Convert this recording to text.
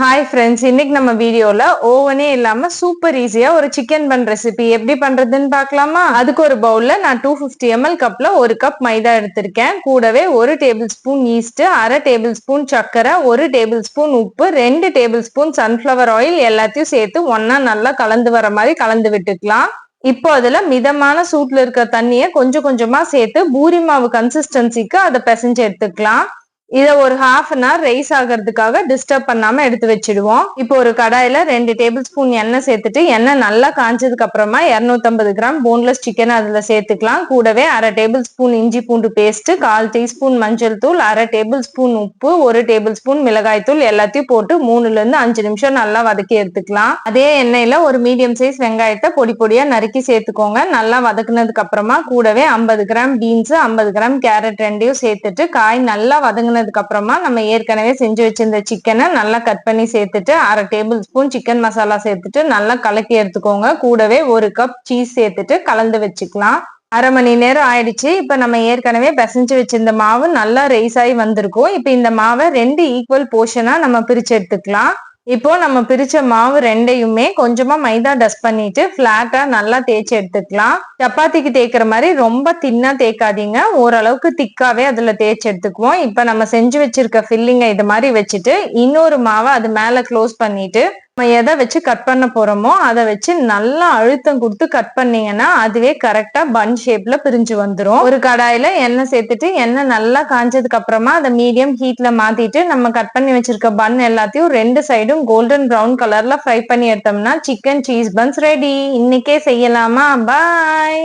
Hi friends இன்னைக்கு நம்ம வீடியோல ஓவனே இல்லாம சூப்பர் ஈஸியா ஒரு சிக்கன் பன் ரெசிபி எப்படி பண்றதுன்னு பார்க்கலாமா? அதுக்கு ஒரு பவுல்ல நான் டூ ஃபிஃப்டி எம்எல் கப்ல ஒரு கப் மைதா எடுத்திருக்கேன். கூடவே ஒரு டேபிள் ஸ்பூன் ஈஸ்ட் அரை டேபிள் ஸ்பூன் சர்க்கரை ஒரு டேபிள் ஸ்பூன் உப்பு ரெண்டு டேபிள் ஸ்பூன் சன்ஃபிளவர் ஆயில் எல்லாத்தையும் சேர்த்து ஒன்னா நல்லா கலந்து வர மாதிரி கலந்து விட்டுக்கலாம். இப்போ அதுல மிதமான சூட்ல இருக்க தண்ணிய கொஞ்சம் கொஞ்சமா சேர்த்து பூரி மாவு கன்சிஸ்டன்சிக்கு அதை பிசைஞ்சு எடுத்துக்கலாம். இதை ஒரு ஹாஃப் அன் ஹவர் ரைஸ் ஆகிறதுக்காக டிஸ்டர்ப் பண்ணாம எடுத்து வச்சிடுவோம். இப்போ ஒரு கடாயில ரெண்டு டேபிள் ஸ்பூன் எண்ணெய் சேர்த்துட்டு எண்ணெய் நல்லா காஞ்சதுக்கு அப்புறமா இரநூத்தம்பது கிராம் போன்லெஸ் சிக்கன் அதுல சேர்த்துக்கலாம். கூடவே அரை டேபிள் ஸ்பூன் இஞ்சி பூண்டு பேஸ்ட் கால் டீஸ்பூன் மஞ்சள் தூள் அரை டேபிள் ஸ்பூன் உப்பு ஒரு டேபிள் ஸ்பூன் மிளகாய் தூள் எல்லாத்தையும் போட்டு மூணுல இருந்து அஞ்சு நிமிஷம் நல்லா வதக்கி எடுத்துக்கலாம். அதே எண்ணெயில ஒரு மீடியம் சைஸ் வெங்காயத்தை பொடி பொடியா நறுக்கி சேர்த்துக்கோங்க. நல்லா வதக்குனதுக்கு அப்புறமா கூடவே ஐம்பது கிராம் பீன்ஸ் ஐம்பது கிராம் கேரட் ரெண்டையும் சேர்த்துட்டு காய் நல்லா வதங்கினதுக்கு அப்புறமா நம்ம ஏற்கனவே செஞ்சு வச்சிருந்த சிக்கனை நல்லா கட் பண்ணி சேர்த்துட்டு அரை டேபிள் ஸ்பூன் சிக்கன் மசாலா சேர்த்துட்டு நல்லா கலக்கி எடுத்துக்கோங்க. கூடவே ஒரு கப் சீஸ் சேர்த்துட்டு கலந்து வச்சுக்கலாம். அரை மணி நேரம் ஆயிடுச்சு. இப்ப நம்ம ஏற்கனவே பிசைஞ்சு வச்சிருந்த மாவு நல்லா ரைஸ் ஆகி வந்திருக்கும். இப்ப இந்த மாவை ரெண்டு ஈக்குவல் போர்ஷனா நம்ம பிரிச்சு எடுத்துக்கலாம். இப்போ நம்ம பிரிச்ச மாவு ரெண்டையுமே கொஞ்சமா மைதா டஸ்ட் பண்ணிட்டு பிளாட்டா நல்லா தேய்ச்சி எடுத்துக்கலாம். சப்பாத்திக்கு தேய்க்கிற மாதிரி ரொம்ப தின்னா தேய்க்காதீங்க. ஓரளவுக்கு திக்காவே அதுல தேய்ச்சி எடுத்துக்குவோம். இப்ப நம்ம செஞ்சு வச்சிருக்க ஃபில்லிங்கை இது மாதிரி வச்சுட்டு இன்னொரு மாவை அது மேல க்ளோஸ் பண்ணிட்டு நம்ம எதை வச்சு கட் பண்ண போறோமோ அதை வச்சு நல்லா அழுத்தம் கொடுத்து கட் பண்ணீங்கன்னா அதுவே கரெக்டா பன் ஷேப்ல பிரிஞ்சு வந்துடும் ஒரு கடாயில எண்ணெய் சேர்த்துட்டு எண்ணெய் நல்லா காஞ்சதுக்கு அப்புறமா அதை மீடியம் ஹீட்ல மாத்திட்டு நம்ம கட் பண்ணி வச்சிருக்க பன் எல்லாத்தையும் ரெண்டு சைடும் கோல்டன் ப்ரௌன் கலர்ல ஃப்ரை பண்ணி எடுத்தோம்னா சிக்கன் சீஸ் பன்ஸ் ரெடி இன்னைக்கே செய்யலாமா? பாய்